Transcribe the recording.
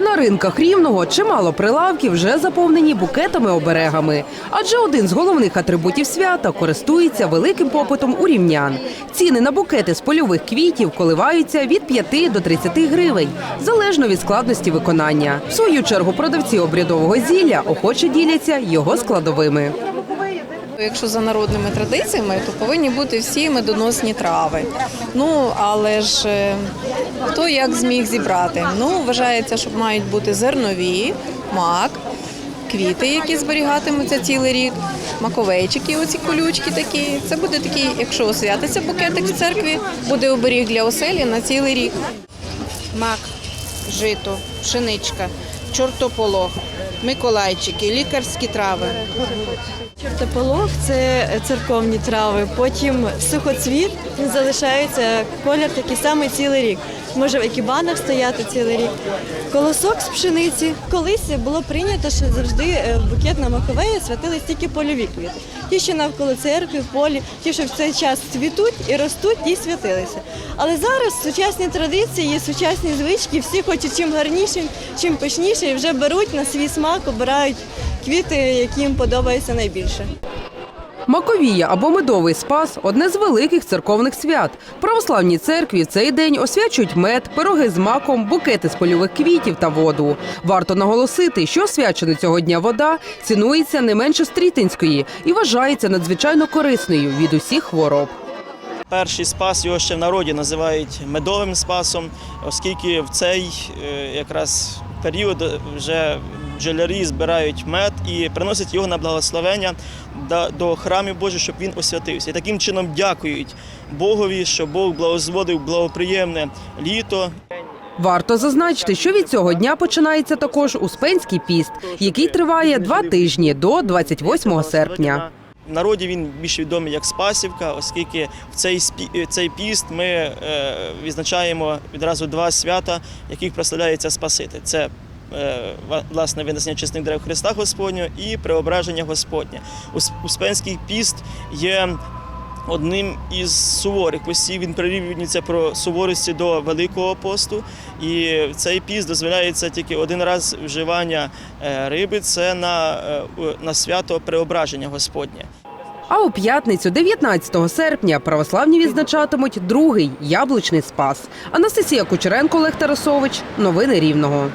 На ринках рівного чимало прилавків вже заповнені букетами-оберегами. Адже один з головних атрибутів свята користується великим попитом у рівнян. Ціни на букети з польових квітів коливаються від 5 до 30 гривень, залежно від складності виконання. В свою чергу продавці обрядового зілля охоче діляться його складовими. Якщо за народними традиціями, то повинні бути всі медоносні трави. Ну але ж е, хто як зміг зібрати? Ну вважається, що мають бути зернові, мак, квіти, які зберігатимуться цілий рік, маковейчики, оці колючки такі. Це буде такий, якщо освятиться букетик в церкві, буде оберіг для оселі на цілий рік. мак, жито, пшеничка, чортополох, миколайчики, лікарські трави. Чортополох це церковні трави. Потім сухоцвіт залишається колір такий самий цілий рік. Може в екібанах стояти цілий рік. Колосок з пшениці. Колись було прийнято, що завжди е, букет на Маковеї святились тільки польові квіти. Ті, що навколо церкви, в полі, ті, що в цей час цвітуть і ростуть, ті святилися. Але зараз сучасні традиції, сучасні звички, всі хочуть чим гарніше, чим пишніше, і вже беруть на свій смак, обирають квіти, які їм подобаються найбільше. Маковія або медовий спас одне з великих церковних свят. В православній церкві в цей день освячують мед, пироги з маком, букети з польових квітів та воду. Варто наголосити, що освячена цього дня вода цінується не менше стрітинської і вважається надзвичайно корисною від усіх хвороб. Перший спас його ще в народі називають медовим спасом, оскільки в цей е, якраз період вже бджолярі збирають мед і приносять його на благословення до храмів Божих, щоб він освятився. І таким чином дякують Богові, що Бог благозводив благоприємне літо, Варто зазначити, що від цього дня починається також Успенський піст, який триває два тижні до 28 серпня. В народі він більш відомий як Спасівка, оскільки в цей спі- цей піст ми е, відзначаємо відразу два свята, яких прославляється Спаситель. Це е, власне винесення чесних дерев Христа Господнього і преображення Господнє. Ус- Успенський піст є одним із суворих постів. Він прирівнюється про суворості до Великого посту. І цей піст дозволяється тільки один раз вживання е, риби. Це на, е, на свято преображення Господнє. А у п'ятницю, 19 серпня, православні відзначатимуть другий яблучний спас. Анастасія Кучеренко, Олег Тарасович. Новини Рівного.